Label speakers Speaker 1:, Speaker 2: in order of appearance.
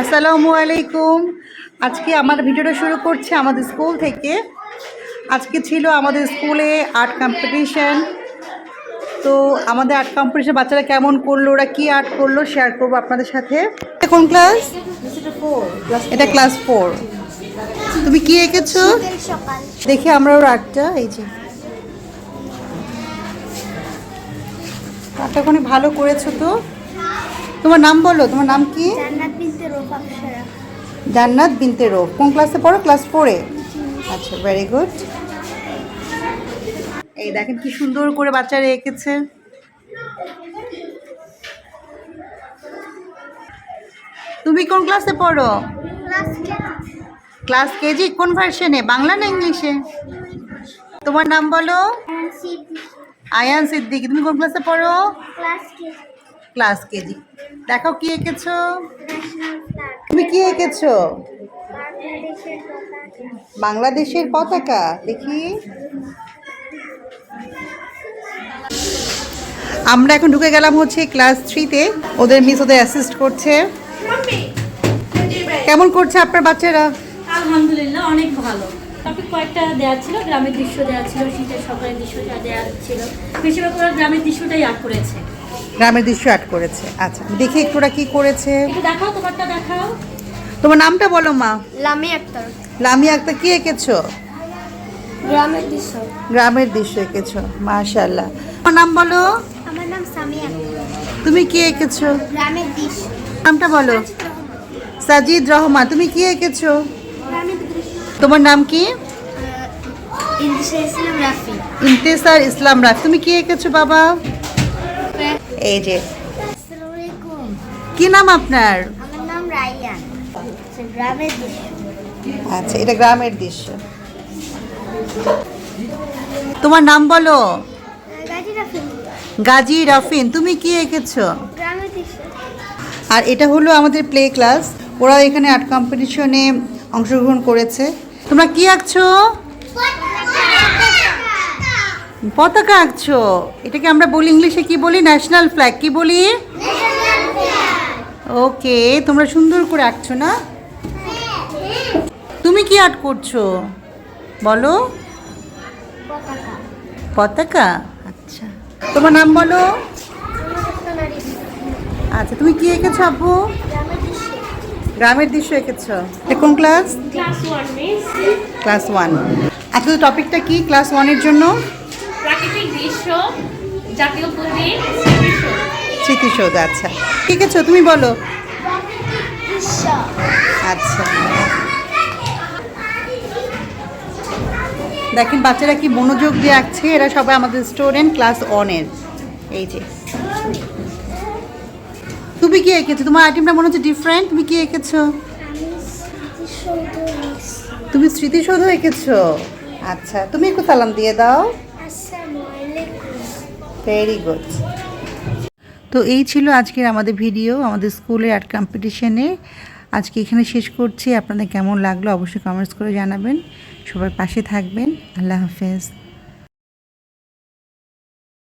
Speaker 1: আসসালামু আলাইকুম। আজকে আমার ভিডিওটা শুরু করছে আমাদের স্কুল থেকে। আজকে ছিল আমাদের স্কুলে আর্ট কম্পিটিশান তো আমাদের আর্ট কম্পিটিশান বাচ্চারা কেমন করল, ওরা কি আর্ট করল শেয়ার করব আপনাদের সাথে। কোন ক্লাস এটা ক্লাস ফোর তুমি কি এঁকেছো? দেখি আমরা ওর আর্টটা, এই যে। আর্টটা ভালো করেছ তো। তোমার নাম বলো তোমার নাম কি?
Speaker 2: জান্নাত বিনতে
Speaker 1: রোগ কোন ক্লাসে পড়ো? ক্লাস ফোরে আচ্ছা ভেরি গুড এই দেখেন কি সুন্দর করে বাচ্চারা এঁকেছে। তুমি কোন ক্লাসে পড়ো?
Speaker 2: Class
Speaker 1: KG? কোন ভার্সনে বাংলা না ইংলিশে? তোমার নাম বলো। আয়ান সিদ্দিকি। তুমি কোন ক্লাসে পড়ো?
Speaker 2: Class
Speaker 1: class KG. দেখো কি এঁকেছো? তুমি কি এঁকেছো?
Speaker 2: বাংলাদেশের পতাকা,
Speaker 1: দেখি। আমরা এখন ঢুকে গেলাম হচ্ছে ক্লাস থ্রিতে। ওদের মিস ওদের অ্যাসিস্ট করছে। কেমন করছে আপনার বাচ্চারা?
Speaker 3: আলহামদুলিল্লাহ, অনেক ভালো। টপিক কয়েকটা দেওয়া ছিল, গ্রামের দৃশ্য দেওয়া ছিল, শীতের সকালের দৃশ্যটা দেওয়া ছিল। বেশিরভাগ গ্রামের দৃশ্যটাই আর্ট করেছে।
Speaker 1: গ্রামের দৃশ্য অ্যাড করেছে। আচ্ছা দেখি একটু ওরা কি করেছে।
Speaker 3: দেখাও তোমারটা দেখাও।
Speaker 1: তোমার নামটা বলো মা।
Speaker 2: লামি আক্তার।
Speaker 1: লামি আক্তার কি এঁকেছো?
Speaker 2: গ্রামের দৃশ্য।
Speaker 1: গ্রামের দৃশ্য এঁকেছো মাশাল্লাহ তোমার নাম বলো।
Speaker 2: আমার নাম সামিয়া।
Speaker 1: তুমি কি এঁকেছো?
Speaker 2: গ্রামের দৃশ্য।
Speaker 1: নামটা বলো। সাজিদ রহমান তুমি কি এঁকেছো? তোমার নাম কি?
Speaker 2: ইসলাম রাফি।
Speaker 1: ইন্তেসার ইসলাম রাখ তুমি কি এঁকেছো বাবা? এই যে। কি নাম আপনার?
Speaker 2: আমার নাম রাইয়ান। গ্রামের দৃশ্য।
Speaker 1: আচ্ছা এটা গ্রামের দৃশ্য। তোমার নাম বলো?
Speaker 2: গাজী রাফি
Speaker 1: রাফিন তুমি কি এঁকেছো? আর এটা হলো আমাদের প্লে ক্লাস ওরা এখানে আর্ট কম্পিটিশনে অংশগ্রহণ করেছে। তোমরা কি আঁকছো? পতাকা আঁকছো। এটাকে আমরা বলি ইংলিশে কি বলি? ন্যাশনাল ফ্ল্যাগ কি বলি? ওকে তোমরা সুন্দর করে আঁকছো না? তুমি কি আর্ট করছ? বলো।
Speaker 2: পতাকা।
Speaker 1: আচ্ছা। তোমার নাম বলো। আচ্ছা তুমি কি এঁকেছো আপু?
Speaker 2: গ্রামের দৃশ্য
Speaker 1: এঁকেছো। এটা কোন class
Speaker 3: class one
Speaker 1: class one আজকে টপিকটা কি? ক্লাস ওয়ানের জন্য?
Speaker 3: প্রাকৃতিক দৃশ্য, জাতীয়
Speaker 1: স্মৃতিসৌধ আচ্ছা। ঠিক আছে তুমি বলো। আচ্ছা। দেখেন, বাচ্চারা কি মনোযোগ দিয়ে আঁকছে? এরা সবাই আমাদের স্টুডেন্ট ক্লাস ওয়ানের এই যে। তুমি কি এঁকেছো? তোমার আইটেমটা মনে হচ্ছে ডিফারেন্ট তুমি কি এঁকেছো? তুমি স্মৃতিসৌধ এঁকেছো। আচ্ছা তুমি একটু সালাম দিয়ে দাও। ভেরি গুড তো এই ছিল আজকের আমাদের ভিডিও, আমাদের স্কুলের আর্ট কম্পিটিশনে আজকে এখানে শেষ করছি। আপনাদের কেমন লাগল অবশ্যই কমেন্টস করে জানাবেন। সবার পাশে থাকবেন। আল্লাহ হাফেজ।